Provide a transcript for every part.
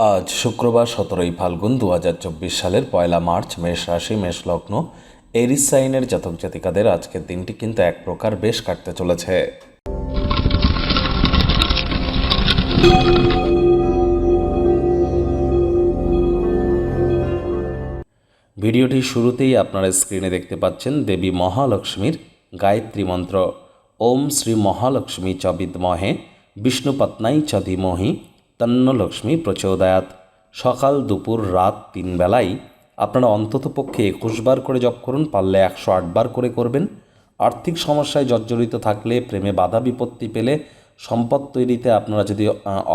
আজ শুক্রবার সতেরোই ফাল্গুন দু সালের পয়লা মার্চ মেষ রাশি, মেষ লগ্ন। এরিস সাইনের জাতক জাতিকাদের আজকের দিনটি কিন্তু এক প্রকার বেশ কাটতে চলেছে। ভিডিওটির শুরুতেই আপনারা স্ক্রিনে দেখতে পাচ্ছেন দেবী মহালক্ষ্মীর গায়ত্রী মন্ত্র। ওম শ্রী মহালক্ষ্মী চ বিদ্মহে বিষ্ণুপত্নাই চ ধীমহি তন্ন লক্ষ্মী প্রচোদয়াত। সকাল দুপুর রাত তিন বেলায় আপনারা অন্ততপক্ষে একুশ বার করে জপ করুন, পারলে একশো আটবার করে করবেন। আর্থিক সমস্যায় জর্জরিত থাকলে, প্রেমে বাধা বিপত্তি পেলে সম্পদ তৈরিতে আপনারা যদি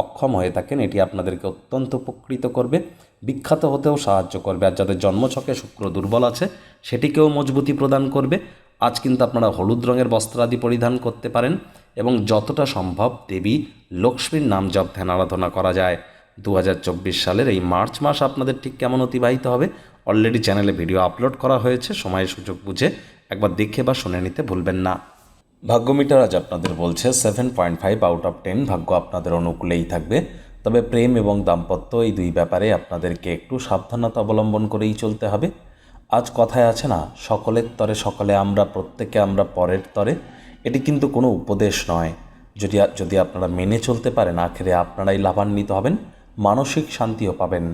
অক্ষম হয়ে থাকেন, এটি আপনাদেরকে অত্যন্ত উপকৃত করবে, বিখ্যাত হতেও সাহায্য করবে। আর যাদের জন্মছকে শুক্র দুর্বল আছে, সেটিকেও মজবুতি প্রদান করবে। আজ কিন্তু আপনারা হলুদ রঙের বস্ত্রাদি পরিধান করতে পারেন। এবং যতটা সম্ভব দেবী লক্ষ্মীর নাম জপ ধ্যান আরাধনা করা যায়। দু হাজার চব্বিশ সালের এই মার্চ মাস আপনাদের ঠিক কেমন অতিবাহিত হবে? অলরেডি চ্যানেলে ভিডিও আপলোড করা হয়েছে সময় সুযোগ বুঝে একবার দেখে বা শুনে নিতে ভুলবেন না। ভাগ্য মিটার আজ আপনাদের বলছে seven point five out of ten ভাগ্য আপনাদের অনুকূলেই থাকবে। তবে প্রেম এবং দাম্পত্য এই দুই ব্যাপারে আপনাদেরকে একটু সাবধানতা অবলম্বন করেই চলতে হবে। আজ কথায় আছে না, সকলের তরে সকলে, আমরা প্রত্যেকে আমরা পরের তরে। এটি কিন্তু কোনো উপদেশ নয়। যদি যদি আপনারা মেনে চলতে পারেন, আখেরে আপনারাই লাভান্বিত হবেন, মানসিক শান্তিও পাবেন।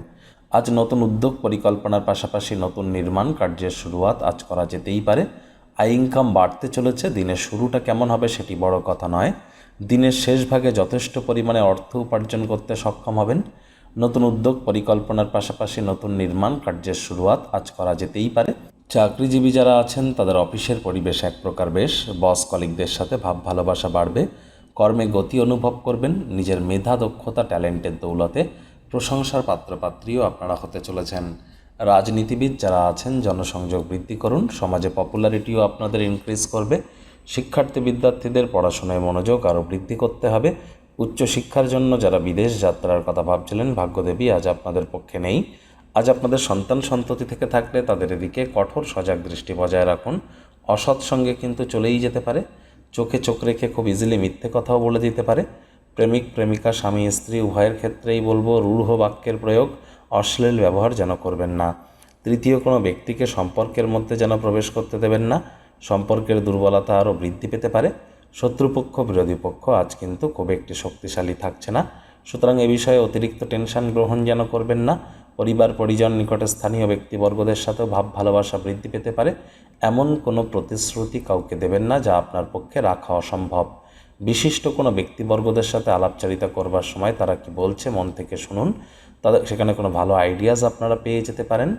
আজ নতুন উদ্যোগ পরিকল্পনার পাশাপাশি নতুন নির্মাণ কার্যের শুরুয়াত আজ করা যেতেই পারে। আয় ইনকাম বাড়তে চলেছে, দিনের শুরুটা কেমন হবে সেটি বড় কথা নয়। দিনের শেষ ভাগে যথেষ্ট পরিমাণে অর্থ উপার্জন করতে সক্ষম হবেন। নতুন উদ্যোগ পরিকল্পনার পাশাপাশি নতুন নির্মাণ কার্যের শুরুয়াত আজ করা যেতেই পারে। চাকরিজীবী যারা আছেন, তাদের অফিসের পরিবেশ এক প্রকার বেশ। বস কলিগদের সাথে ভাব ভালোবাসা বাড়বে। কর্মে গতি অনুভব করবেন। নিজের মেধা, দক্ষতা, ট্যালেন্টের দৌলতে প্রশংসার পাত্রপাত্রীও আপনারা হতে চলেছেন। রাজনীতিবিদ যারা আছেন, জনসংযোগ বৃদ্ধি করুন। সমাজে পপুলারিটিও আপনাদের ইনক্রিজ করবে। শিক্ষার্থী বিদ্যার্থীদের পড়াশোনায় মনোযোগ আরও বৃদ্ধি করতে হবে। উচ্চশিক্ষার জন্য যারা বিদেশ যাত্রার কথা ভাবছিলেন, ভাগ্যদেবী আজ আপনাদের পক্ষে নেই। আজ আপনাদের সন্তান সন্ততি থেকে থাকলে তাদের এদিকে কঠোর সজাগ দৃষ্টি বজায় রাখুন। অসৎ সঙ্গে কিন্তু চলেই যেতে পারে। চোখে চোখ রেখে খুব ইজিলি মিথ্যে কথাও বলে দিতে পারে। প্রেমিক, প্রেমিকা, স্বামী, স্ত্রী, উভয়ের ক্ষেত্রেই বলব, রূঢ় বাক্যের প্রয়োগ অশ্লীল ব্যবহার যেন করবেন না। তৃতীয়, কোনো ব্যক্তিকে সম্পর্কের মধ্যে যেন প্রবেশ করতে দেবেন না। সম্পর্কের দুর্বলতা আরও বৃদ্ধি পেতে পারে। শত্রুপক্ষ, বিরোধী পক্ষ আজ কিন্তু খুব একটি শক্তিশালী থাকছে না। সুতরাং এ বিষয়ে অতিরিক্ত টেনশন গ্রহণ যেন করবেন না। পরিবার, পরিজন, নিকটে স্থানীয় ব্যক্তিবর্গদের সাথেও ভাব, ভালোবাসা বৃদ্ধি পেতে পারে। এমন কোনো প্রতিশ্রুতি কাউকে দেবেন না যা আপনার পক্ষে রাখা অসম্ভব। বিশিষ্ট কোনো ব্যক্তিবর্গদের সাথে আলাপচারিতা করবার সময় তারা কি বলছে, মন থেকে শুনুন। তাদের সেখানে কোনো ভালো আইডিয়াস আপনারা পেয়ে যেতে পারেন।